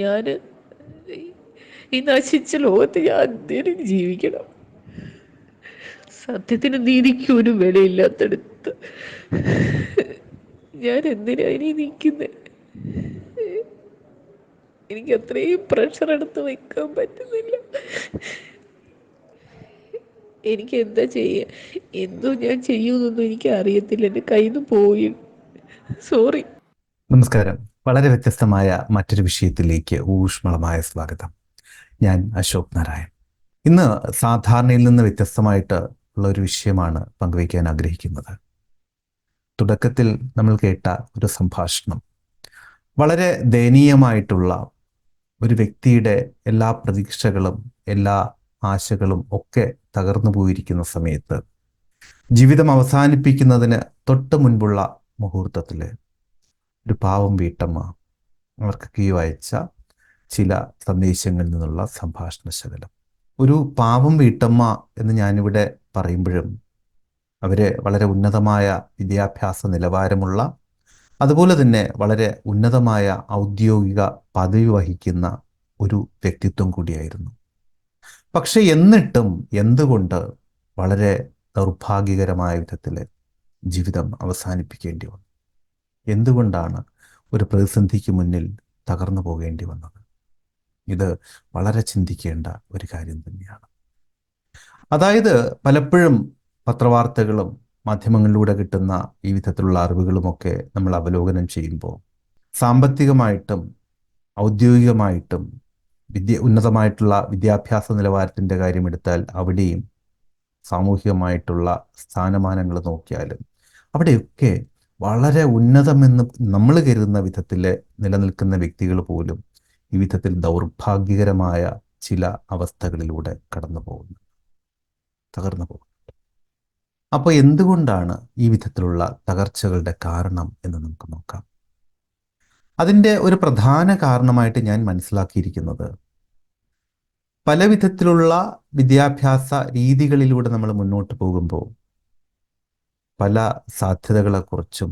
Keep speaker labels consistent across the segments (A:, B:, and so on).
A: ഞാൻ ഈ നശിച്ച ലോകത്ത് ഞാൻ എന്തിനും ജീവിക്കണം. സത്യത്തിന് നീതിക്ക് ഒരു വിലയില്ലാത്തടുത്ത് ഞാൻ എന്തിനാ ഇനി നിൽക്കുന്നത് എനിക്ക് അത്രയും പ്രഷർ എടുത്ത് വെക്കാൻ പറ്റുന്നില്ല. എനിക്ക് എന്താ ചെയ്യുക എന്തോ ഞാൻ ചെയ്യുമെന്നൊന്നും എനിക്ക് അറിയത്തില്ല എന്റെ കയ്യിൽ നിന്ന് പോയി. സോറി
B: നമസ്കാരം. വളരെ വ്യത്യസ്തമായ മറ്റൊരു വിഷയത്തിലേക്ക് ഊഷ്മളമായ സ്വാഗതം. ഞാൻ അശോക് നാരായൺ. ഇന്ന് സാധാരണയിൽ നിന്ന് വ്യത്യസ്തമായിട്ട് ഉള്ള ഒരു വിഷയമാണ് പങ്കുവയ്ക്കാൻ ആഗ്രഹിക്കുന്നത്. തുടക്കത്തിൽ നമ്മൾ കേട്ട ഒരു സംഭാഷണം. വളരെ ദയനീയമായിട്ടുള്ള ഒരു വ്യക്തിയുടെ എല്ലാ പ്രതീക്ഷകളും എല്ലാ ആശകളും ഒക്കെ തകർന്നു പോയിരിക്കുന്ന സമയത്ത് ജീവിതം അവസാനിപ്പിക്കുന്നതിന് തൊട്ട് മുൻപുള്ള മുഹൂർത്തത്തിൽ ഒരു പാവം വീട്ടമ്മ അവർക്ക് കീ അയച്ച ചില സന്ദേശങ്ങളിൽ നിന്നുള്ള സംഭാഷണ ശകലം. ഒരു പാവം വീട്ടമ്മ എന്ന് ഞാനിവിടെ പറയുമ്പോഴും അവർ വളരെ ഉന്നതമായ വിദ്യാഭ്യാസ നിലവാരമുള്ള അതുപോലെ തന്നെ വളരെ ഉന്നതമായ ഔദ്യോഗിക പദവി വഹിക്കുന്ന ഒരു വ്യക്തിത്വം കൂടിയായിരുന്നു. പക്ഷെ എന്നിട്ടും എന്തുകൊണ്ട് വളരെ ദൗർഭാഗ്യകരമായ വിധത്തിൽ ജീവിതം അവസാനിപ്പിക്കേണ്ടി വന്നു? എന്തുകൊണ്ടാണ് ഒരു പ്രതിസന്ധിക്ക് മുന്നിൽ തകർന്നു പോകേണ്ടി വന്നത്? ഇത് വളരെ ചിന്തിക്കേണ്ട ഒരു കാര്യം തന്നെയാണ്. അതായത് പലപ്പോഴും പത്രവാർത്തകളും മാധ്യമങ്ങളിലൂടെ കിട്ടുന്ന ഈ വിധത്തിലുള്ള അറിവുകളുമൊക്കെ നമ്മൾ അവലോകനം ചെയ്യുമ്പോൾ സാമ്പത്തികമായിട്ടും ഔദ്യോഗികമായിട്ടും വിദ്യ ഉന്നതമായിട്ടുള്ള വിദ്യാഭ്യാസ നിലവാരത്തിന്റെ കാര്യമെടുത്താൽ അവിടെയും സാമൂഹികമായിട്ടുള്ള സ്ഥാനമാനങ്ങൾ നോക്കിയാലും അവിടെയൊക്കെ വളരെ ഉന്നതമെന്ന് നമ്മൾ കരുതുന്ന വിധത്തിൽ നിലനിൽക്കുന്ന വ്യക്തികൾ പോലും ഈ വിധത്തിൽ ദൗർഭാഗ്യകരമായ ചില അവസ്ഥകളിലൂടെ കടന്നു പോകുന്നു. തകർന്നു പോകുന്നു. അപ്പോൾ എന്തുകൊണ്ടാണ് ഈ വിധത്തിലുള്ള തകർച്ചകളുടെ കാരണം എന്ന് നമുക്ക് നോക്കാം. അതിന്റെ ഒരു പ്രധാന കാരണമായിട്ട് ഞാൻ മനസ്സിലാക്കിയിരിക്കുന്നത് പല വിധത്തിലുള്ള വിദ്യാഭ്യാസ രീതികളിലൂടെ നമ്മൾ മുന്നോട്ട് പോകുമ്പോൾ പല സാധ്യതകളെക്കുറിച്ചും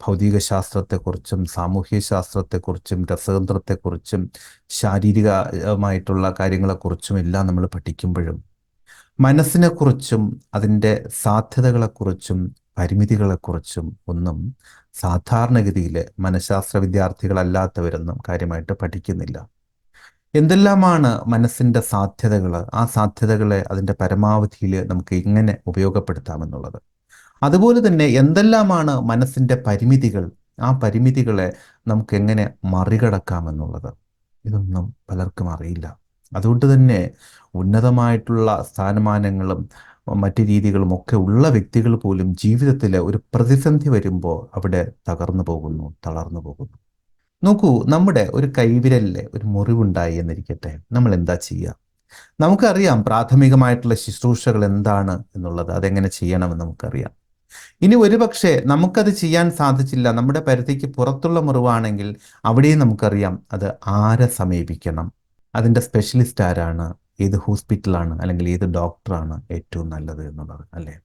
B: ഭൗതിക ശാസ്ത്രത്തെക്കുറിച്ചും സാമൂഹ്യ ശാസ്ത്രത്തെക്കുറിച്ചും രസതന്ത്രത്തെക്കുറിച്ചും ശാരീരികമായിട്ടുള്ള കാര്യങ്ങളെക്കുറിച്ചും എല്ലാം നമ്മൾ പഠിക്കുമ്പോഴും മനസ്സിനെക്കുറിച്ചും അതിന്റെ സാധ്യതകളെക്കുറിച്ചും പരിമിതികളെക്കുറിച്ചും ഒന്നും സാധാരണഗതിയിൽ മനഃശാസ്ത്ര വിദ്യാർത്ഥികളല്ലാത്തവരൊന്നും കാര്യമായിട്ട് പഠിക്കുന്നില്ല. എന്തെല്ലാമാണ് മനസ്സിന്റെ സാധ്യതകൾ ആ സാധ്യതകളെ അതിന്റെ പരമാവധിയിൽ നമുക്ക് എങ്ങനെ ഉപയോഗപ്പെടുത്താമെന്നുള്ളത്? അതുപോലെ തന്നെ എന്തെല്ലാമാണ് മനസ്സിന്റെ പരിമിതികൾ? ആ പരിമിതികളെ നമുക്ക് എങ്ങനെ മറികടക്കാമെന്നുള്ളത്? ഇതൊന്നും പലർക്കും അറിയില്ല. അതുകൊണ്ട് തന്നെ ഉന്നതമായിട്ടുള്ള സ്ഥാനമാനങ്ങളും മറ്റ് രീതികളും ഒക്കെ ഉള്ള വ്യക്തികൾ പോലും ജീവിതത്തിൽ ഒരു പ്രതിസന്ധി വരുമ്പോൾ അവിടെ തകർന്നു പോകുന്നു തളർന്നു പോകുന്നു. നോക്കൂ നമ്മുടെ ഒരു കൈവിരലിലെ ഒരു മുറിവുണ്ടായി എന്നിരിക്കട്ടെ. നമ്മൾ എന്താ ചെയ്യുക? നമുക്കറിയാം പ്രാഥമികമായിട്ടുള്ള ശുശ്രൂഷകൾ എന്താണ് എന്നുള്ളത്. അതെങ്ങനെ ചെയ്യണമെന്ന് നമുക്കറിയാം. ഇനി ഒരുപക്ഷെ നമുക്കത് ചെയ്യാൻ സാധിച്ചില്ല. നമ്മുടെ പരിധിക്ക് പുറത്തുള്ള മുറിവാണെങ്കിൽ അവിടെയും നമുക്കറിയാം അത് ആരെ സമീപിക്കണം. അതിന്റെ സ്പെഷ്യലിസ്റ്റ് ആരാണ്? ഏത് ഹോസ്പിറ്റലാണ്? അല്ലെങ്കിൽ ഏത് ഡോക്ടറാണ് ഏറ്റവും നല്ലത് എന്നുള്ളത് അല്ലേ?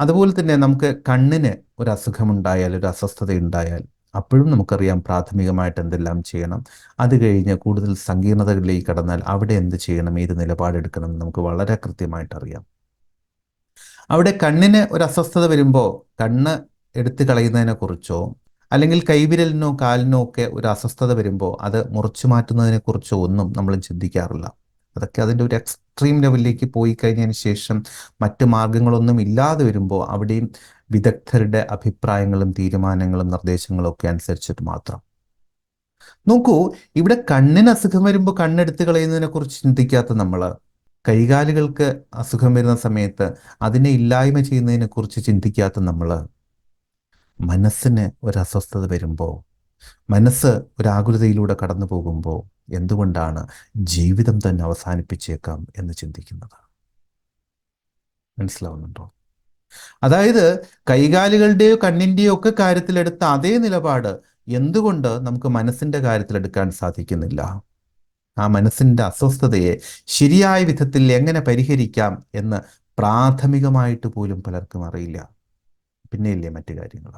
B: അതുപോലെ തന്നെ നമുക്ക് കണ്ണിന് ഒരു അസുഖമുണ്ടായാൽ ഒരു അസ്വസ്ഥത ഉണ്ടായാൽ അപ്പോഴും നമുക്കറിയാം പ്രാഥമികമായിട്ട് എന്തെല്ലാം ചെയ്യണം. അത് കഴിഞ്ഞ് കൂടുതൽ സങ്കീർണതകളിലേക്ക് കടന്നാൽ അവിടെ എന്ത് ചെയ്യണം? ഏത് നിലപാടെടുക്കണം നമുക്ക് വളരെ കൃത്യമായിട്ട് അറിയാം. അവിടെ കണ്ണിന് ഒരു അസ്വസ്ഥത വരുമ്പോൾ കണ്ണ് എടുത്തു കളയുന്നതിനെ കുറിച്ചോ അല്ലെങ്കിൽ കൈവിരലിനോ കാലിനോ ഒക്കെ ഒരു അസ്വസ്ഥത വരുമ്പോൾ അത് മുറിച്ചു മാറ്റുന്നതിനെ കുറിച്ചോ ഒന്നും നമ്മൾ ചിന്തിക്കാറില്ല. അതൊക്കെ അതിന്റെ ഒരു എക്സ്ട്രീം ലെവലിലേക്ക് പോയി കഴിഞ്ഞതിന് ശേഷം മറ്റ് മാർഗങ്ങളൊന്നും ഇല്ലാതെ വരുമ്പോൾ അവിടെയും വിദഗ്ധരുടെ അഭിപ്രായങ്ങളും തീരുമാനങ്ങളും നിർദ്ദേശങ്ങളും ഒക്കെ അനുസരിച്ചിട്ട് മാത്രം. നോക്കൂ ഇവിടെ കണ്ണിന് അസുഖം വരുമ്പോൾ കണ്ണെടുത്ത് കളയുന്നതിനെ കുറിച്ച് ചിന്തിക്കാത്ത നമ്മൾ കൈകാലുകൾക്ക് അസുഖം വരുന്ന സമയത്ത് അതിനെ ഇല്ലായ്മ ചെയ്യുന്നതിനെ കുറിച്ച് ചിന്തിക്കാത്ത നമ്മൾ മനസ്സിന് ഒരു അസ്വസ്ഥത വരുമ്പോൾ മനസ്സ് ഒരാകുലതയിലൂടെ കടന്നു പോകുമ്പോൾ എന്തുകൊണ്ടാണ് ജീവിതം തന്നെ അവസാനിപ്പിച്ചേക്കാം എന്ന് ചിന്തിക്കുന്നത്? മനസ്സിലാവുന്നുണ്ടോ? അതായത് കൈകാലുകളുടെയോ കണ്ണിന്റെയോ ഒക്കെ കാര്യത്തിലെടുത്ത അതേ നിലപാട് എന്തുകൊണ്ട് നമുക്ക് മനസ്സിന്റെ കാര്യത്തിലെടുക്കാൻ സാധിക്കുന്നില്ല? ആ മനസ്സിന്റെ അസ്വസ്ഥതയെ ശരിയായ വിധത്തിൽ എങ്ങനെ പരിഹരിക്കാം എന്ന് പ്രാഥമികമായിട്ട് പോലും പലർക്കും അറിയില്ല. പിന്നെ ഇല്ലേ മറ്റു കാര്യങ്ങൾ.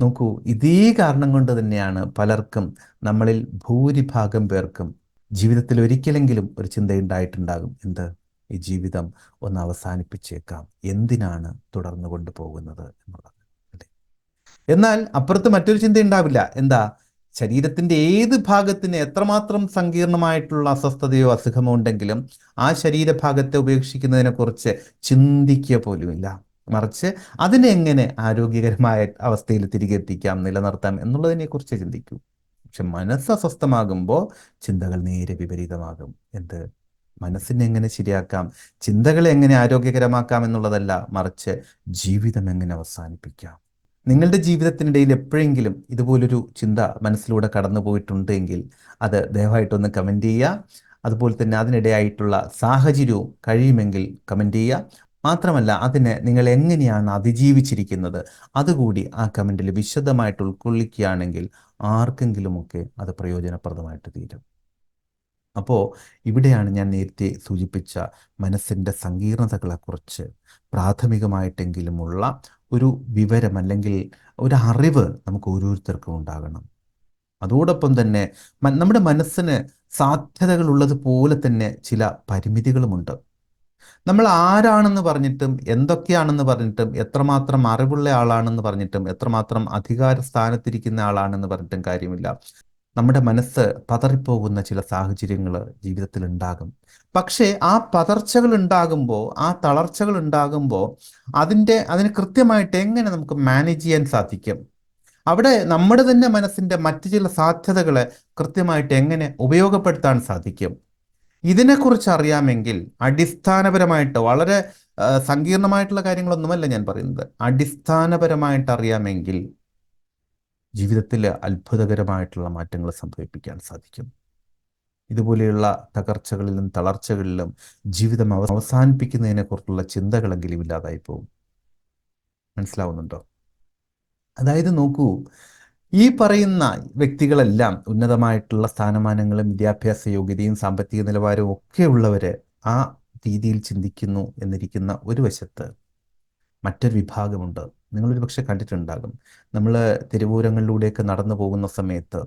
B: നോക്കൂ ഇതേ കാരണം കൊണ്ട് തന്നെയാണ് പലർക്കും നമ്മളിൽ ഭൂരിഭാഗം പേർക്കും ജീവിതത്തിൽ ഒരിക്കലെങ്കിലും ഒരു ചിന്തയുണ്ടായിട്ടുണ്ടാകും എന്ത്? ഈ ജീവിതം ഒന്ന് അവസാനിപ്പിച്ചേക്കാം. എന്തിനാണ് തുടർന്നു കൊണ്ടുപോകുന്നത് എന്നുള്ളത്. എന്നാൽ അപ്പുറത്ത് മറ്റൊരു ചിന്ത ഉണ്ടാവില്ല. എന്താ? ശരീരത്തിന്റെ ഏത് ഭാഗത്തിന് എത്രമാത്രം സങ്കീർണമായിട്ടുള്ള അസ്വസ്ഥതയോ അസുഖമോ ഉണ്ടെങ്കിലും ആ ശരീരഭാഗത്തെ ഉപേക്ഷിക്കുന്നതിനെക്കുറിച്ച് ചിന്തിക്കുക പോലുമില്ല. മറിച്ച് അതിനെ എങ്ങനെ ആരോഗ്യകരമായ അവസ്ഥയിൽ തിരികെ എത്തിക്കാം നിലനിർത്താം എന്നുള്ളതിനെക്കുറിച്ച് ചിന്തിക്കൂ. പക്ഷെ മനസ്സ് അസ്വസ്ഥമാകുമ്പോൾ ചിന്തകൾ നേരെ വിപരീതമാകും. എന്ത്? മനസ്സിനെ എങ്ങനെ ശരിയാക്കാം? ചിന്തകളെ എങ്ങനെ ആരോഗ്യകരമാക്കാം എന്നുള്ളതല്ല മറിച്ച് ജീവിതം എങ്ങനെ അവസാനിപ്പിക്കാം? നിങ്ങളുടെ ജീവിതത്തിനിടയിൽ എപ്പോഴെങ്കിലും ഇതുപോലൊരു ചിന്ത മനസ്സിലൂടെ കടന്നു പോയിട്ടുണ്ടെങ്കിൽ അത് ദയവായിട്ടൊന്ന് കമന്റ് ചെയ്യുക. അതുപോലെ തന്നെ അതിനിടയായിട്ടുള്ള സാഹചര്യവും കഴിയുമെങ്കിൽ കമന്റ് ചെയ്യുക. മാത്രമല്ല അതിനെ നിങ്ങൾ എങ്ങനെയാണ് അതിജീവിച്ചിരിക്കുന്നത്? അതുകൂടി ആ കമന്റിൽ വിശദമായിട്ട് ഉൾക്കൊള്ളിക്കുകയാണെങ്കിൽ ആർക്കെങ്കിലുമൊക്കെ അത് പ്രയോജനപ്രദമായിട്ട് തീരും. അപ്പോൾ ഇവിടെയാണ് ഞാൻ നേരത്തെ സൂചിപ്പിച്ച മനസ്സിന്റെ സങ്കീർണതകളെക്കുറിച്ച് പ്രാഥമികമായിട്ടെങ്കിലുമുള്ള ഒരു വിവരം അല്ലെങ്കിൽ ഒരു അറിവ് നമുക്ക് ഓരോരുത്തർക്കും ഉണ്ടാകണം. അതോടൊപ്പം തന്നെ നമ്മുടെ മനസ്സിന് സാധ്യതകൾ ഉള്ളതുപോലെ തന്നെ ചില പരിമിതികളുമുണ്ട് നമ്മൾ ആരാണെന്ന് പറഞ്ഞിട്ടും എന്തൊക്കെയാണെന്ന് പറഞ്ഞിട്ടും എത്രമാത്രം അറിവുള്ള ആളാണെന്ന് പറഞ്ഞിട്ടും എത്രമാത്രം അധികാര സ്ഥാനത്തിരിക്കുന്ന ആളാണെന്ന് പറഞ്ഞിട്ടും കാര്യമില്ല. നമ്മുടെ മനസ്സ് പതറിപ്പോകുന്ന ചില സാഹചര്യങ്ങൾ ജീവിതത്തിൽ ഉണ്ടാകും പക്ഷേ ആ പതർച്ചകൾ ഉണ്ടാകുമ്പോൾ ആ തളർച്ചകൾ ഉണ്ടാകുമ്പോൾ അതിന്റെ അതിന് കൃത്യമായിട്ട് എങ്ങനെ നമുക്ക് മാനേജ് ചെയ്യാൻ സാധിക്കും? അവിടെ നമ്മുടെ തന്നെ മനസ്സിന്റെ മറ്റു ചില സാധ്യതകളെ കൃത്യമായിട്ട് എങ്ങനെ ഉപയോഗപ്പെടുത്താൻ സാധിക്കും? ഇതിനെക്കുറിച്ച് അറിയാമെങ്കിൽ അടിസ്ഥാനപരമായിട്ട് വളരെ സങ്കീർണമായിട്ടുള്ള കാര്യങ്ങളൊന്നുമല്ല ഞാൻ പറയുന്നത്. അടിസ്ഥാനപരമായിട്ട് അറിയാമെങ്കിൽ ജീവിതത്തിൽ അത്ഭുതകരമായിട്ടുള്ള മാറ്റങ്ങൾ സംഭവിപ്പിക്കാൻ സാധിക്കും ഇതുപോലെയുള്ള തകർച്ചകളിലും തളർച്ചകളിലും ജീവിതം അവസാനിപ്പിക്കുന്നതിനെ കുറിച്ചുള്ള ചിന്തകളെങ്കിലും ഇല്ലാതായി പോകും. മനസ്സിലാവുന്നുണ്ടോ? അതായത് നോക്കൂ ഈ പറയുന്ന വ്യക്തികളെല്ലാം ഉന്നതമായിട്ടുള്ള സ്ഥാനമാനങ്ങളും വിദ്യാഭ്യാസ യോഗ്യതയും സാമ്പത്തിക നിലവാരവും ഒക്കെ ഉള്ളവര് ആ രീതിയിൽ ചിന്തിക്കുന്നു എന്നിരിക്കുന്ന ഒരു വശത്ത് മറ്റൊരു വിഭാഗമുണ്ട്. നിങ്ങളൊരു പക്ഷെ കണ്ടിട്ടുണ്ടാകും. നമ്മൾ തിരുവൂരങ്ങളിലൂടെയൊക്കെ നടന്നു പോകുന്ന സമയത്ത്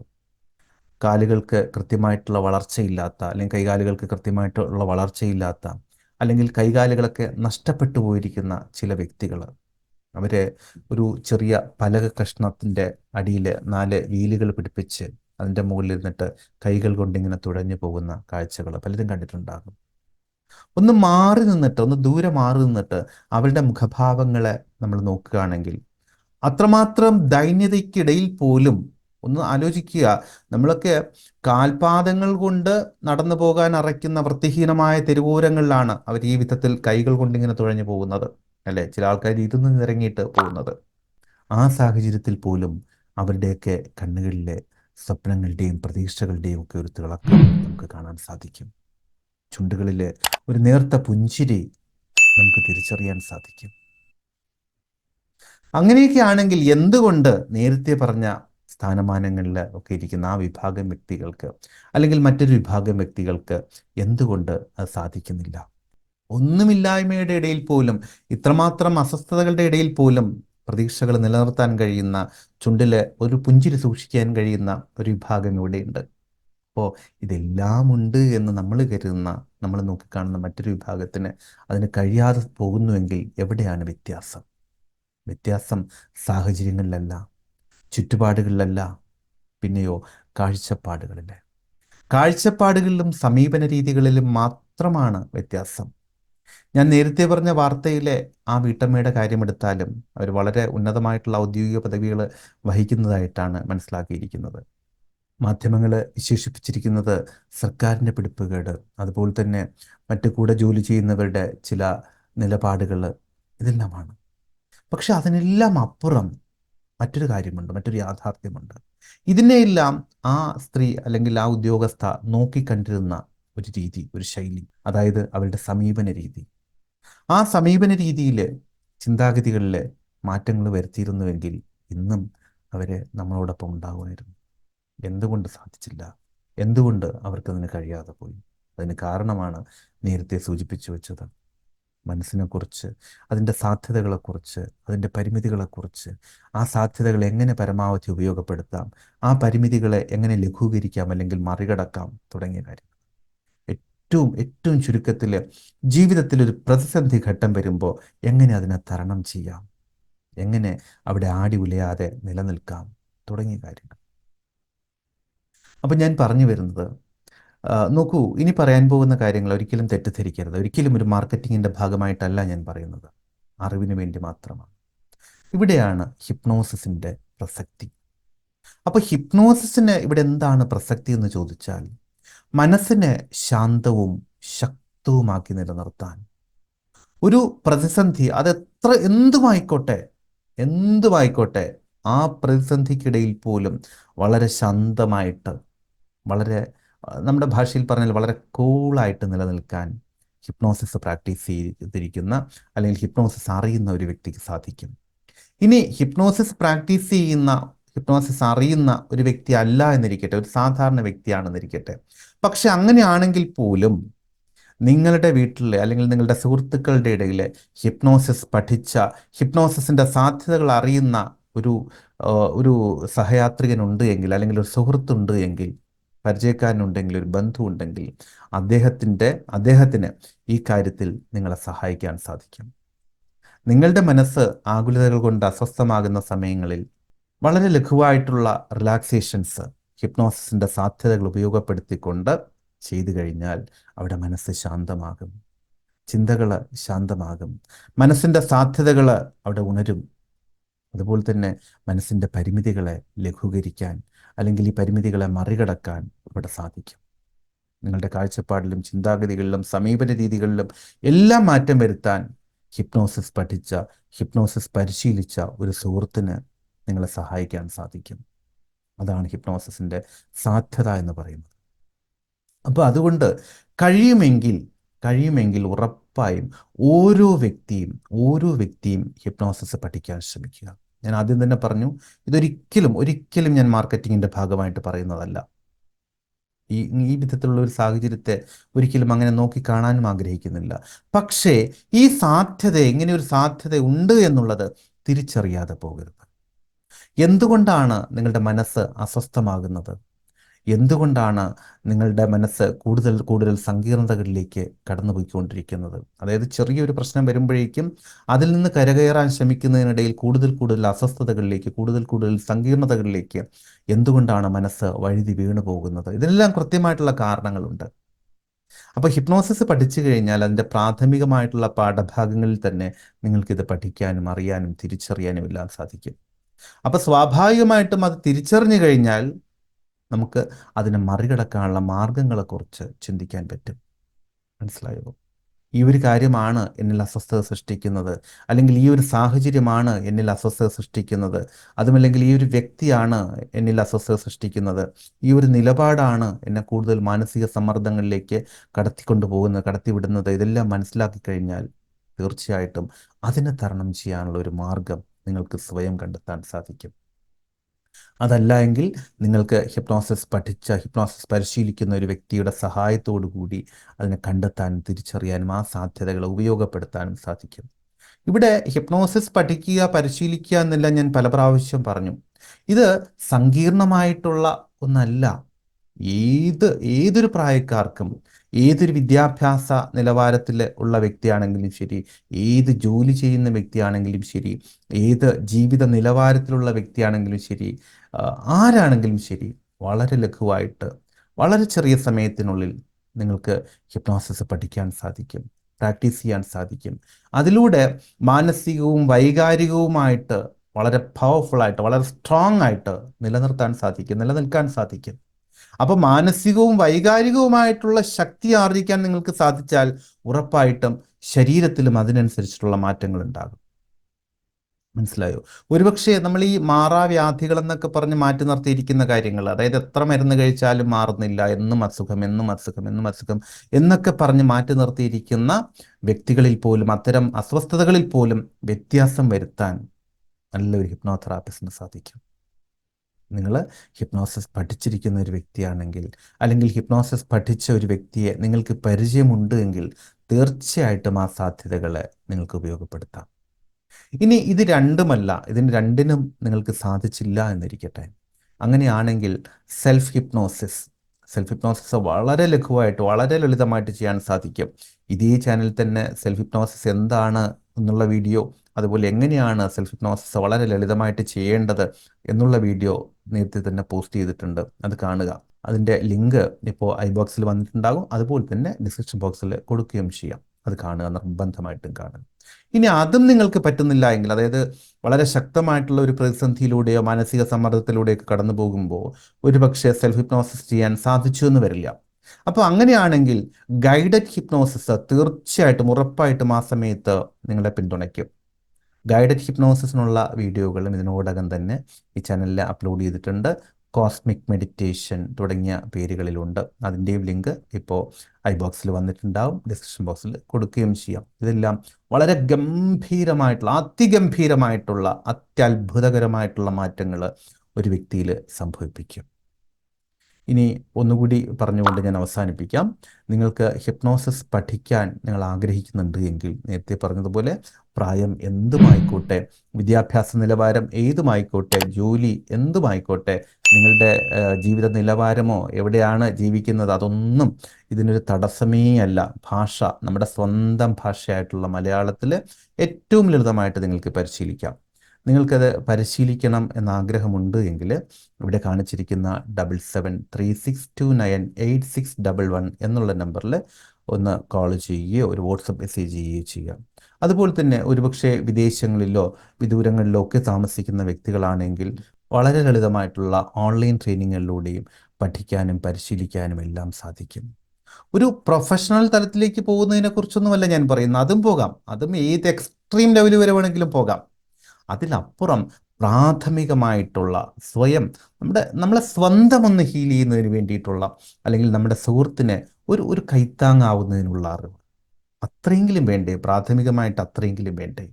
B: കാലുകൾക്ക് കൃത്യമായിട്ടുള്ള വളർച്ചയില്ലാത്ത അല്ലെങ്കിൽ കൈകാലുകൾക്ക് കൃത്യമായിട്ടുള്ള വളർച്ചയില്ലാത്ത അല്ലെങ്കിൽ കൈകാലുകളൊക്കെ നഷ്ടപ്പെട്ടു പോയിരിക്കുന്ന ചില വ്യക്തികൾ അവർ ഒരു ചെറിയ പലക കഷ്ണത്തിന്റെ അടിയിൽ നാല് വീലുകൾ പിടിപ്പിച്ച് അതിന്റെ മുകളിൽ നിന്നിട്ട് കൈകൾ കൊണ്ടിങ്ങനെ തുഴഞ്ഞു പോകുന്ന കാഴ്ചകൾ പലരും കണ്ടിട്ടുണ്ടാകും. ഒന്ന് മാറി നിന്നിട്ട് ഒന്ന് ദൂരെ മാറി നിന്നിട്ട് അവരുടെ മുഖഭാവങ്ങളെ നമ്മൾ നോക്കുകയാണെങ്കിൽ അത്രമാത്രം ദൈന്യതയ്ക്കിടയിൽ പോലും ഒന്ന് ആലോചിക്കുക. നമ്മളൊക്കെ കാൽപാദങ്ങൾ കൊണ്ട് നടന്നു പോകാൻ അറയ്ക്കുന്ന വൃത്തിഹീനമായ തെരുവോരങ്ങളിലാണ് അവർ ഈ വിധത്തിൽ കൈകൾ കൊണ്ടിങ്ങനെ തുഴഞ്ഞു പോകുന്നത്. അല്ലേ? ചില ആൾക്കാർ ഇരുന്ന് നിറങ്ങിയിട്ട് പോകുന്നത്. ആ സാഹചര്യത്തിൽ പോലും അവരുടെയൊക്കെ കണ്ണുകളിലെ സ്വപ്നങ്ങളുടെയും പ്രതീക്ഷകളുടെയും ഒക്കെ ഒരു തിളക്കം നമുക്ക് കാണാൻ സാധിക്കും. ചുണ്ടുകളിൽ ഒരു നേർത്ത പുഞ്ചിരി നമുക്ക് തിരിച്ചറിയാൻ സാധിക്കും. അങ്ങനെയൊക്കെ ആണെങ്കിൽ എന്തുകൊണ്ട് നേരത്തെ പറഞ്ഞ സ്ഥാനമാനങ്ങളിൽ ഒക്കെ ഇരിക്കുന്ന ആ വിഭാഗം വ്യക്തികൾക്ക് അല്ലെങ്കിൽ മറ്റൊരു വിഭാഗം വ്യക്തികൾക്ക് എന്തുകൊണ്ട് അത് സാധിക്കുന്നില്ല? ഒന്നുമില്ലായ്മയുടെ ഇടയിൽ പോലും ഇത്രമാത്രം അസ്വസ്ഥതകളുടെ ഇടയിൽ പോലും പ്രതീക്ഷകൾ നിലനിർത്താൻ കഴിയുന്ന ചുണ്ടിൽ ഒരു പുഞ്ചിരി സൂക്ഷിക്കാൻ കഴിയുന്ന ഒരു വിഭാഗം ഇവിടെയുണ്ട്. അപ്പോൾ ഇതെല്ലാം ഉണ്ട് എന്ന് നമ്മൾ കരുതുന്ന നമ്മൾ നോക്കിക്കാണുന്ന മറ്റൊരു വിഭാഗത്തിന് അതിന് കഴിയാതെ പോകുന്നുവെങ്കിൽ എവിടെയാണ് വ്യത്യാസം? വ്യത്യാസം സാഹചര്യങ്ങളിലല്ല ചുറ്റുപാടുകളിലല്ല പിന്നെയോ കാഴ്ചപ്പാടുകളിൽ കാഴ്ചപ്പാടുകളിലും സമീപന രീതികളിലും മാത്രമാണ് വ്യത്യാസം. ഞാൻ നേരത്തെ പറഞ്ഞ വാർത്തയിലെ ആ വീട്ടമ്മയുടെ കാര്യമെടുത്താലും അവർ വളരെ ഉന്നതമായിട്ടുള്ള ഔദ്യോഗിക പദവികൾ വഹിക്കുന്നതായിട്ടാണ് മനസ്സിലാക്കിയിരിക്കുന്നത്. മാധ്യമങ്ങൾ വിശേഷിപ്പിച്ചിരിക്കുന്നത് സർക്കാരിന്റെ പിടിപ്പുകേട് അതുപോലെ തന്നെ മറ്റു കൂടെ ജോലി ചെയ്യുന്നവരുടെ ചില നിലപാടുകൾ ഇതെല്ലാമാണ്. പക്ഷെ അതിനെല്ലാം അപ്പുറം മറ്റൊരു കാര്യമുണ്ട് മറ്റൊരു യാഥാർത്ഥ്യമുണ്ട്. ഇതിനെയെല്ലാം ആ സ്ത്രീ അല്ലെങ്കിൽ ആ ഉദ്യോഗസ്ഥ നോക്കിക്കണ്ടിരുന്ന ഒരു രീതി ഒരു ശൈലി അതായത് അവരുടെ സമീപന രീതി. ആ സമീപന രീതിയിൽ ചിന്താഗതികളിൽ മാറ്റങ്ങൾ വരുത്തിയിരുന്നുവെങ്കിൽ ഇന്നും അവർ നമ്മളോടൊപ്പം ഉണ്ടാകുമായിരുന്നു എന്തുകൊണ്ട് സാധിച്ചില്ല? എന്തുകൊണ്ട് അവർക്കതിന് കഴിയാതെ പോയി? അതിന് കാരണമാണ് നേരത്തെ സൂചിപ്പിച്ചു വെച്ചത്. മനസ്സിനെക്കുറിച്ച് അതിന്റെ സാധ്യതകളെക്കുറിച്ച് അതിന്റെ പരിമിതികളെക്കുറിച്ച് ആ സാധ്യതകൾ എങ്ങനെ പരമാവധി ഉപയോഗപ്പെടുത്താം? ആ പരിമിതികളെ എങ്ങനെ ലഘൂകരിക്കാം അല്ലെങ്കിൽ മറികടക്കാം തുടങ്ങിയ കാര്യങ്ങൾ. ഏറ്റവും ഏറ്റവും ചുരുക്കത്തിൽ ജീവിതത്തിൽ ഒരു പ്രതിസന്ധി ഘട്ടം വരുമ്പോൾ എങ്ങനെ അതിനെ തരണം ചെയ്യാം? എങ്ങനെ അവിടെ ആടി ഉലയാതെ നിലനിൽക്കാം? തുടങ്ങിയ കാര്യങ്ങൾ. അപ്പം ഞാൻ പറഞ്ഞു വരുന്നത് നോക്കൂ ഇനി പറയാൻ പോകുന്ന കാര്യങ്ങൾ ഒരിക്കലും തെറ്റിദ്ധരിക്കരുത്. ഒരിക്കലും ഒരു മാർക്കറ്റിങ്ങിന്റെ ഭാഗമായിട്ടല്ല ഞാൻ പറയുന്നത്. അറിവിന് വേണ്ടി മാത്രമാണ്. ഇവിടെയാണ് ഹിപ്നോസിസിന്റെ പ്രസക്തി. അപ്പോൾ ഹിപ്നോസിസിന് ഇവിടെ എന്താണ് പ്രസക്തി എന്ന് ചോദിച്ചാൽ മനസ്സിനെ ശാന്തവും ശക്തവുമാക്കി നിലനിർത്താൻ ഒരു പ്രതിസന്ധി അതെത്ര എന്തുമായിക്കോട്ടെ എന്തുമായിക്കോട്ടെ ആ പ്രതിസന്ധിക്കിടയിൽ പോലും വളരെ ശാന്തമായിട്ട് വളരെ നമ്മുടെ ഭാഷയിൽ പറഞ്ഞാൽ വളരെ കൂളായിട്ട് നിലനിൽക്കാൻ ഹിപ്നോസിസ് പ്രാക്ടീസ് ചെയ്തിരിക്കുന്ന അല്ലെങ്കിൽ ഹിപ്നോസിസ് അറിയുന്ന ഒരു വ്യക്തിക്ക് സാധിക്കും. ഇനി ഹിപ്നോസിസ് പ്രാക്ടീസ് ചെയ്യുന്ന ഹിപ്നോസിസ് അറിയുന്ന ഒരു വ്യക്തി അല്ല എന്നിരിക്കട്ടെ ഒരു സാധാരണ വ്യക്തിയാണെന്നിരിക്കട്ടെ. പക്ഷെ അങ്ങനെയാണെങ്കിൽ പോലും നിങ്ങളുടെ വീട്ടിലെ അല്ലെങ്കിൽ നിങ്ങളുടെ സുഹൃത്തുക്കളുടെ ഇടയിൽ ഹിപ്നോസിസ് പഠിച്ച ഹിപ്നോസിസിന്റെ സാധ്യതകൾ അറിയുന്ന ഒരു ഒരു സഹയാത്രികനുണ്ട് എങ്കിൽ അല്ലെങ്കിൽ ഒരു സുഹൃത്തുണ്ട് എങ്കിൽ പരിചയക്കാരനുണ്ടെങ്കിൽ ഒരു ബന്ധു ഉണ്ടെങ്കിൽ അദ്ദേഹത്തിന്റെ അദ്ദേഹത്തിന് ഈ കാര്യത്തിൽ നിങ്ങളെ സഹായിക്കാൻ സാധിക്കും. നിങ്ങളുടെ മനസ്സ് ആകുലതകൾ കൊണ്ട് അസ്വസ്ഥമാകുന്ന സമയങ്ങളിൽ വളരെ ലഘുവായിട്ടുള്ള റിലാക്സേഷൻസ് ഹിപ്നോസിസിന്റെ സാധ്യതകൾ ഉപയോഗപ്പെടുത്തിക്കൊണ്ട് ചെയ്തു കഴിഞ്ഞാൽ അവിടെ മനസ്സ് ശാന്തമാകും. ചിന്തകൾ ശാന്തമാകും. മനസ്സിന്റെ സാധ്യതകൾ അവിടെ ഉണരും. അതുപോലെ തന്നെ മനസ്സിന്റെ പരിമിതികളെ ലഘൂകരിക്കാൻ അല്ലെങ്കിൽ ഈ പരിമിതികളെ മറികടക്കാൻ ഇവിടെ സാധിക്കും. നിങ്ങളുടെ കാഴ്ചപ്പാടിലും ചിന്താഗതികളിലും സമീപന രീതികളിലും എല്ലാം മാറ്റം വരുത്താൻ ഹിപ്നോസിസ് പഠിച്ച ഹിപ്നോസിസ് പരിശീലിച്ച ഒരു സുഹൃത്തിന് നിങ്ങളെ സഹായിക്കാൻ സാധിക്കും. അതാണ് ഹിപ്നോസിസിന്റെ സാധ്യത എന്ന് പറയുന്നത്. അപ്പോൾ അതുകൊണ്ട് കഴിയുമെങ്കിൽ കഴിയുമെങ്കിൽ ഉറപ്പായും ഓരോ വ്യക്തിയും ഓരോ വ്യക്തിയും ഹിപ്നോസിസ് പഠിക്കാൻ ശ്രമിക്കുക. ഞാൻ ആദ്യം തന്നെ പറഞ്ഞു ഇതൊരിക്കലും ഒരിക്കലും ഞാൻ മാർക്കറ്റിങ്ങിന്റെ ഭാഗമായിട്ട് പറയുന്നതല്ല. ഈ ഈ വിധത്തിലുള്ള ഒരു സാഹചര്യത്തെ ഒരിക്കലും അങ്ങനെ നോക്കി കാണാനും ആഗ്രഹിക്കുന്നില്ല. പക്ഷേ ഈ സാധ്യത എങ്ങനെ ഒരു സാധ്യത ഉണ്ട് എന്നുള്ളത് തിരിച്ചറിയാതെ പോകരുത്. എന്തുകൊണ്ടാണ് നിങ്ങളുടെ മനസ്സ് അസ്വസ്ഥമാകുന്നത്? എന്തുകൊണ്ടാണ് നിങ്ങളുടെ മനസ്സ് കൂടുതൽ കൂടുതൽ സങ്കീർണതകളിലേക്ക് കടന്നുപോയിക്കൊണ്ടിരിക്കുന്നത്? അതായത് ചെറിയൊരു പ്രശ്നം വരുമ്പോഴേക്കും അതിൽ നിന്ന് കരകയറാൻ ശ്രമിക്കുന്നതിനിടയിൽ കൂടുതൽ കൂടുതൽ അസ്വസ്ഥതകളിലേക്ക് കൂടുതൽ കൂടുതൽ സങ്കീർണതകളിലേക്ക് എന്തുകൊണ്ടാണ് മനസ്സ് വഴുതി വീണു പോകുന്നത്? ഇതിനെല്ലാം കൃത്യമായിട്ടുള്ള കാരണങ്ങളുണ്ട്. അപ്പോൾ ഹിപ്നോസിസ് പഠിച്ചു കഴിഞ്ഞാൽ അതിന്റെ പ്രാഥമികമായിട്ടുള്ള പാഠഭാഗങ്ങളിൽ തന്നെ നിങ്ങൾക്കിത് പഠിക്കാനും അറിയാനും തിരിച്ചറിയാനും എല്ലാം സാധിക്കും. അപ്പോൾ സ്വാഭാവികമായിട്ടും അത് തിരിച്ചറിഞ്ഞു കഴിഞ്ഞാൽ നമുക്ക് അതിനെ മറികടക്കാനുള്ള മാർഗങ്ങളെക്കുറിച്ച് ചിന്തിക്കാൻ പറ്റും. മനസ്സിലായോ? ഈ ഒരു കാര്യമാണ് എന്നിൽ അസ്വസ്ഥത സൃഷ്ടിക്കുന്നത്. അല്ലെങ്കിൽ ഈ ഒരു സാഹചര്യമാണ് എന്നിൽ അസ്വസ്ഥത സൃഷ്ടിക്കുന്നത്. അതുമല്ലെങ്കിൽ ഈ ഒരു വ്യക്തിയാണ് എന്നിൽ അസ്വസ്ഥത സൃഷ്ടിക്കുന്നത്. ഈ ഒരു നിലപാടാണ് എന്നെ കൂടുതൽ മാനസിക സമ്മർദ്ദങ്ങളിലേക്ക് കടത്തിക്കൊണ്ടു പോകുന്നത് കടത്തിവിടുന്നത്. ഇതെല്ലാം മനസ്സിലാക്കി കഴിഞ്ഞാൽ തീർച്ചയായിട്ടും അതിനെ തരണം ചെയ്യാനുള്ള ഒരു മാർഗം നിങ്ങൾക്ക് സ്വയം കണ്ടെത്താൻ സാധിക്കും. അതല്ല എങ്കിൽ നിങ്ങൾക്ക് ഹിപ്നോസിസ് പഠിച്ച ഹിപ്നോസിസ് പരിശീലിക്കുന്ന ഒരു വ്യക്തിയുടെ സഹായത്തോടു കൂടി അതിനെ കണ്ടെത്താനും തിരിച്ചറിയാനും ആ സാധ്യതകളെ ഉപയോഗപ്പെടുത്താനും സാധിക്കും. ഇവിടെ ഹിപ്നോസിസ് പഠിക്കുക പരിശീലിക്കുക എന്നല്ല ഞാൻ പല പ്രാവശ്യം പറഞ്ഞു. ഇത് സങ്കീർണമായിട്ടുള്ള ഒന്നല്ല. ഏത് ഏതൊരു പ്രായക്കാർക്കും ഏതൊരു വിദ്യാഭ്യാസ നിലവാരത്തിൽ ഉള്ള വ്യക്തിയാണെങ്കിലും ശരി ഏത് ജോലി ചെയ്യുന്ന വ്യക്തിയാണെങ്കിലും ശരി ഏത് ജീവിത നിലവാരത്തിലുള്ള വ്യക്തിയാണെങ്കിലും ശരി ആരാണെങ്കിലും ശരി വളരെ ലഘുവായിട്ട് വളരെ ചെറിയ സമയത്തിനുള്ളിൽ നിങ്ങൾക്ക് ഹിപ്നോസിസ് പഠിക്കാൻ സാധിക്കും പ്രാക്ടീസ് ചെയ്യാൻ സാധിക്കും. അതിലൂടെ മാനസികവും വൈകാരികവുമായിട്ട് വളരെ പവർഫുൾ ആയിട്ട് വളരെ സ്ട്രോങ് ആയിട്ട് നിലനിർത്താൻ സാധിക്കും നിലനിൽക്കാൻ സാധിക്കും. അപ്പോൾ മാനസികവും വൈകാരികവുമായിട്ടുള്ള ശക്തി ആർജിക്കാൻ നിങ്ങൾക്ക് സാധിച്ചാൽ ഉറപ്പായിട്ടും ശരീരത്തിലും അതിനനുസരിച്ചിട്ടുള്ള മാറ്റങ്ങൾ ഉണ്ടാകും. മനസ്സിലായോ? ഒരുപക്ഷെ നമ്മൾ ഈ മാറാവ്യാധികൾ എന്നൊക്കെ പറഞ്ഞ് മാറ്റി നിർത്തിയിരിക്കുന്ന കാര്യങ്ങൾ അതായത് എത്ര മരുന്ന് കഴിച്ചാലും മാറുന്നില്ല എന്നും അസുഖം എന്നും അസുഖം എന്നും അസുഖം എന്നൊക്കെ പറഞ്ഞ് മാറ്റി നിർത്തിയിരിക്കുന്ന വ്യക്തികളിൽ പോലും അത്തരം അസ്വസ്ഥതകളിൽ പോലും വ്യത്യാസം വരുത്താൻ നല്ലൊരു ഹിപ്നോതെറാപ്പിസ്റ്റിന് സാധിക്കും. നിങ്ങൾ ഹിപ്നോസിസ് പഠിച്ചിരിക്കുന്ന ഒരു വ്യക്തിയാണെങ്കിൽ അല്ലെങ്കിൽ ഹിപ്നോസിസ് പഠിച്ച ഒരു വ്യക്തിയെ നിങ്ങൾക്ക് പരിചയമുണ്ട് എങ്കിൽ തീർച്ചയായിട്ടും ആ സാധ്യതകളെ നിങ്ങൾക്ക് ഉപയോഗപ്പെടുത്താം. ഇനി ഇത് രണ്ടുമല്ല ഇതിന് രണ്ടിനും നിങ്ങൾക്ക് സാധിച്ചില്ല എന്നിരിക്കട്ടെ. അങ്ങനെയാണെങ്കിൽ സെൽഫ് ഹിപ്നോസിസ് സെൽഫ് ഹിപ്നോസിസ് വളരെ ലഘുവായിട്ട് വളരെ ലളിതമായിട്ട് ചെയ്യാൻ സാധിക്കും. ഇതേ ചാനലിൽ തന്നെ സെൽഫ് ഹിപ്നോസിസ് എന്താണ് എന്നുള്ള വീഡിയോ അതുപോലെ എങ്ങനെയാണ് സെൽഫ് ഹിപ്നോസിസ് വളരെ ലളിതമായിട്ട് ചെയ്യേണ്ടത് എന്നുള്ള വീഡിയോ നേരത്തെ തന്നെ പോസ്റ്റ് ചെയ്തിട്ടുണ്ട്. അത് കാണുക. അതിന്റെ ലിങ്ക് ഇപ്പോൾ ഐ ബോക്സിൽ വന്നിട്ടുണ്ടാകും. അതുപോലെ തന്നെ ഡിസ്ക്രിപ്ഷൻ ബോക്സിൽ കൊടുക്കുകയും ചെയ്യാം. അത് കാണുക നിർബന്ധമായിട്ടും കാണുക. ഇനി അതും നിങ്ങൾക്ക് പറ്റുന്നില്ല എങ്കിൽ അതായത് വളരെ ശക്തമായിട്ടുള്ള ഒരു പ്രതിസന്ധിയിലൂടെയോ മാനസിക സമ്മർദ്ദത്തിലൂടെയൊക്കെ കടന്നു പോകുമ്പോൾ ഒരുപക്ഷെ സെൽഫ് ഹിപ്നോസിസ് ചെയ്യാൻ സാധിച്ചു എന്ന് വരില്ല. അപ്പോൾ അങ്ങനെയാണെങ്കിൽ ഗൈഡഡ് ഹിപ്നോസിസ് തീർച്ചയായിട്ടും ഉറപ്പായിട്ടും ആ സമയത്ത് നിങ്ങളെ പിന്തുണയ്ക്കും. ഗൈഡഡ് ഹിപ്നോസിസിനുള്ള വീഡിയോകളും ഇതിനോടകം തന്നെ ഈ ചാനലിൽ അപ്ലോഡ് ചെയ്തിട്ടുണ്ട്. കോസ്മിക് മെഡിറ്റേഷൻ തുടങ്ങിയ പേരുകളിലുണ്ട്. അതിന്റെയും ലിങ്ക് ഇപ്പോൾ ഐ ബോക്സിൽ വന്നിട്ടുണ്ടാവും ഡിസ്ക്രിപ്ഷൻ ബോക്സിൽ കൊടുക്കുകയും ചെയ്യാം. ഇതെല്ലാം വളരെ ഗംഭീരമായിട്ടുള്ള അതിഗംഭീരമായിട്ടുള്ള അത്യത്ഭുതകരമായിട്ടുള്ള മാറ്റങ്ങൾ ഒരു വ്യക്തിയിൽ സംഭവിപ്പിക്കും. ഇനി ഒന്നുകൂടി പറഞ്ഞുകൊണ്ട് ഞാൻ അവസാനിപ്പിക്കാം. നിങ്ങൾക്ക് ഹിപ്നോസിസ് പഠിക്കാൻ നിങ്ങൾ ആഗ്രഹിക്കുന്നുണ്ട് എങ്കിൽ നേരത്തെ പറഞ്ഞതുപോലെ പ്രായം എന്തുമായിക്കോട്ടെ വിദ്യാഭ്യാസ നിലവാരം ഏതുമായിക്കോട്ടെ ജോലി എന്തുമായിക്കോട്ടെ നിങ്ങളുടെ ജീവിത നിലവാരമോ എവിടെയാണ് ജീവിക്കുന്നത് അതൊന്നും ഇതിനൊരു തടസ്സമേ അല്ല. ഭാഷ നമ്മുടെ സ്വന്തം ഭാഷയായിട്ടുള്ള മലയാളത്തിൽ ഏറ്റവും ലളിതമായിട്ട് നിങ്ങൾക്ക് പരിശീലിക്കാം. നിങ്ങൾക്കത് പരിശീലിക്കണം എന്ന ആഗ്രഹമുണ്ട് എങ്കിൽ ഇവിടെ കാണിച്ചിരിക്കുന്ന double seven three six two nine eight six double one എന്നുള്ള നമ്പറിൽ ഒന്ന് കോൾ ചെയ്യുകയോ ഒരു വാട്സപ്പ് മെസ്സേജ് ചെയ്യുകയോ ചെയ്യാം അതുപോലെ തന്നെ ഒരുപക്ഷെ വിദേശങ്ങളിലോ വിദൂരങ്ങളിലോ ഒക്കെ താമസിക്കുന്ന വ്യക്തികളാണെങ്കിൽ വളരെ ലളിതമായിട്ടുള്ള ഓൺലൈൻ ട്രെയിനിങ്ങുകളിലൂടെയും പഠിക്കാനും പരിശീലിക്കാനും എല്ലാം സാധിക്കും. ഒരു പ്രൊഫഷണൽ തലത്തിലേക്ക് പോകുന്നതിനെ കുറിച്ചൊന്നുമല്ല ഞാൻ പറയുന്നത്. അതും പോകാം. അതും ഏത് എക്സ്ട്രീം ലെവൽ വരെ വേണമെങ്കിലും പോകാം. അതിലപ്പുറം പ്രാഥമികമായിട്ടുള്ള സ്വയം നമ്മുടെ നമ്മളെ സ്വന്തം ഒന്ന് ഹീൽ ചെയ്യുന്നതിന് വേണ്ടിയിട്ടുള്ള അല്ലെങ്കിൽ നമ്മുടെ സുഹൃത്തിന് ഒരു ഒരു കൈത്താങ്ങാവുന്നതിനുള്ള അറിവ്. അത്രയെങ്കിലും വേണ്ടേ? പ്രാഥമികമായിട്ട് അത്രയെങ്കിലും വേണ്ടേ?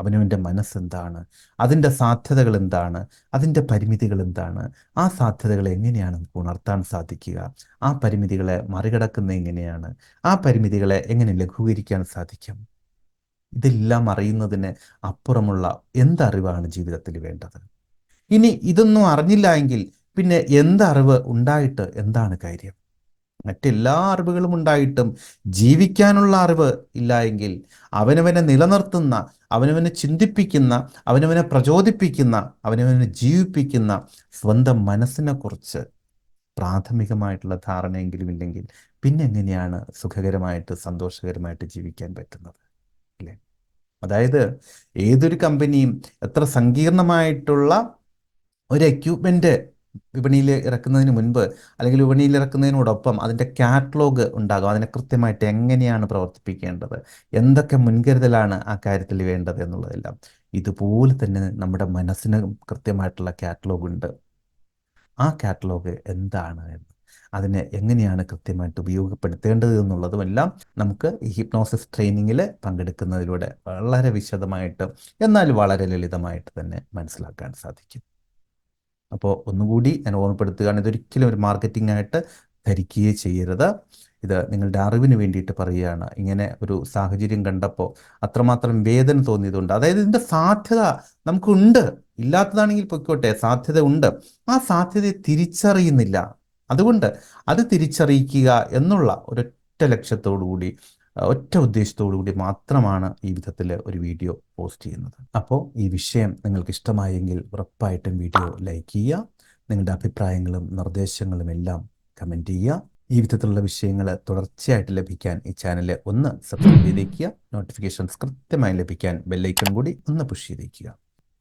B: അവനവന്റെ മനസ്സെന്താണ്? അതിന്റെ സാധ്യതകൾ എന്താണ് അതിന്റെ പരിമിതികൾ എന്താണ് ആ സാധ്യതകൾ എങ്ങനെയാണ് നമുക്ക് ഉണർത്താൻ സാധിക്കുക? ആ പരിമിതികളെ മറികടക്കുന്ന എങ്ങനെയാണ്? ആ പരിമിതികളെ എങ്ങനെ ലഘൂകരിക്കാൻ സാധിക്കും? ഇതെല്ലാം അറിയുന്നതിന് അപ്പുറമുള്ള എന്തറിവാണ് ജീവിതത്തിൽ വേണ്ടത്? ഇനി ഇതൊന്നും അറിഞ്ഞില്ല എങ്കിൽ പിന്നെ എന്തറിവ് ഉണ്ടായിട്ട് എന്താണ് കാര്യം? മറ്റെല്ലാ അറിവുകളും ഉണ്ടായിട്ടും ജീവിക്കാനുള്ള അറിവ് ഇല്ല എങ്കിൽ അവനവനെ നിലനിർത്തുന്ന അവനവനെ ചിന്തിപ്പിക്കുന്ന അവനവനെ പ്രചോദിപ്പിക്കുന്ന അവനവനെ ജീവിപ്പിക്കുന്ന സ്വന്തം മനസ്സിനെ കുറിച്ച് പ്രാഥമികമായിട്ടുള്ള ധാരണയെങ്കിലും ഇല്ലെങ്കിൽ പിന്നെ എങ്ങനെയാണ് സുഖകരമായിട്ട് സന്തോഷകരമായിട്ട് ജീവിക്കാൻ പറ്റുന്നത്? അതായത് ഏതൊരു കമ്പനിയും എത്ര സങ്കീർണമായിട്ടുള്ള ഒരു എക്യൂപ്മെന്റ് വിപണിയിൽ ഇറക്കുന്നതിന് മുൻപ് അല്ലെങ്കിൽ വിപണിയിൽ ഇറക്കുന്നതിനോടൊപ്പം അതിന്റെ കാറ്റലോഗ് ഉണ്ടാകും. അതിനെ കൃത്യമായിട്ട് എങ്ങനെയാണ് പ്രവർത്തിപ്പിക്കേണ്ടത്? എന്തൊക്കെ മുൻകരുതലാണ് ആ കാര്യത്തിൽ വേണ്ടത് എന്നുള്ളതെല്ലാം. ഇതുപോലെ തന്നെ നമ്മുടെ മനസ്സിന് കൃത്യമായിട്ടുള്ള കാറ്റലോഗ് ഉണ്ട്. ആ കാറ്റലോഗ് എന്താണ് അതിനെ എങ്ങനെയാണ് കൃത്യമായിട്ട് ഉപയോഗപ്പെടുത്തേണ്ടത് എന്നുള്ളതുമെല്ലാം നമുക്ക് ഈ ഹിപ്നോസിസ് ട്രെയിനിങ്ങിൽ പങ്കെടുക്കുന്നതിലൂടെ വളരെ വിശദമായിട്ട് എന്നാൽ വളരെ ലളിതമായിട്ട് തന്നെ മനസ്സിലാക്കാൻ സാധിക്കും. അപ്പോൾ ഒന്നുകൂടി ഞാൻ ഓർമ്മപ്പെടുത്തുകയാണ് ഇതൊരിക്കലും ഒരു മാർക്കറ്റിംഗ് ആയിട്ട് ധരിക്കുകയേ ചെയ്യരുത്. ഇത് നിങ്ങളുടെ അറിവിന് വേണ്ടിയിട്ട് പറയുകയാണ്. ഇങ്ങനെ ഒരു സാഹചര്യം കണ്ടപ്പോൾ അത്രമാത്രം വേദന തോന്നിയതുകൊണ്ട് അതായത് ഇതിന്റെ സാധ്യത നമുക്കുണ്ട്. ഇല്ലാത്തതാണെങ്കിൽ പൊയ്ക്കോട്ടെ സാധ്യത ഉണ്ട്. ആ സാധ്യതയെ തിരിച്ചറിയുന്നില്ല. അതുകൊണ്ട് അത് തിരിച്ചറിയിക്കുക എന്നുള്ള ഒരൊറ്റ ലക്ഷ്യത്തോടു കൂടി ഒറ്റ ഉദ്ദേശത്തോടു കൂടി മാത്രമാണ് ഈ വിധത്തിൽ ഒരു വീഡിയോ പോസ്റ്റ് ചെയ്യുന്നത്. അപ്പോൾ ഈ വിഷയം നിങ്ങൾക്ക് ഇഷ്ടമായെങ്കിൽ ഉറപ്പായിട്ടും വീഡിയോ ലൈക്ക് ചെയ്യുക നിങ്ങളുടെ അഭിപ്രായങ്ങളും നിർദ്ദേശങ്ങളും എല്ലാം കമന്റ് ചെയ്യുക. ഈ വിധത്തിലുള്ള വിഷയങ്ങൾ തുടർച്ചയായിട്ട് ലഭിക്കാൻ ഈ ചാനൽ ഒന്ന് സബ്സ്ക്രൈബ് ചെയ്തേക്കുക. നോട്ടിഫിക്കേഷൻസ് കൃത്യമായി ലഭിക്കാൻ ബെല്ലൈക്കൺ കൂടി ഒന്ന് പുഷ് ചെയ്തേക്കുക.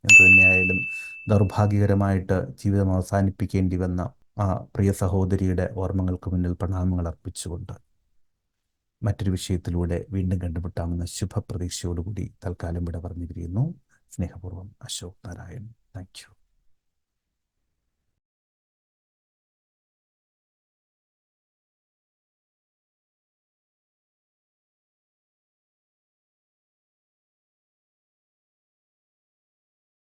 B: എന്തു തന്നെയായാലും ദൗർഭാഗ്യകരമായിട്ട് ജീവിതം അവസാനിപ്പിക്കേണ്ടി വന്ന ആ പ്രിയ സഹോദരിയുടെ ഓർമ്മകൾക്ക് മുന്നിൽ പ്രണാമങ്ങൾ അർപ്പിച്ചുകൊണ്ട് മറ്റൊരു വിഷയത്തിലൂടെ വീണ്ടും കണ്ടുമുട്ടാമെന്ന ശുഭപ്രതീക്ഷയോടുകൂടി തൽക്കാലം ഇവിടെ പറഞ്ഞു പിരിയുന്നു സ്നേഹപൂർവം അശോക് നാരായൺ. താങ്ക്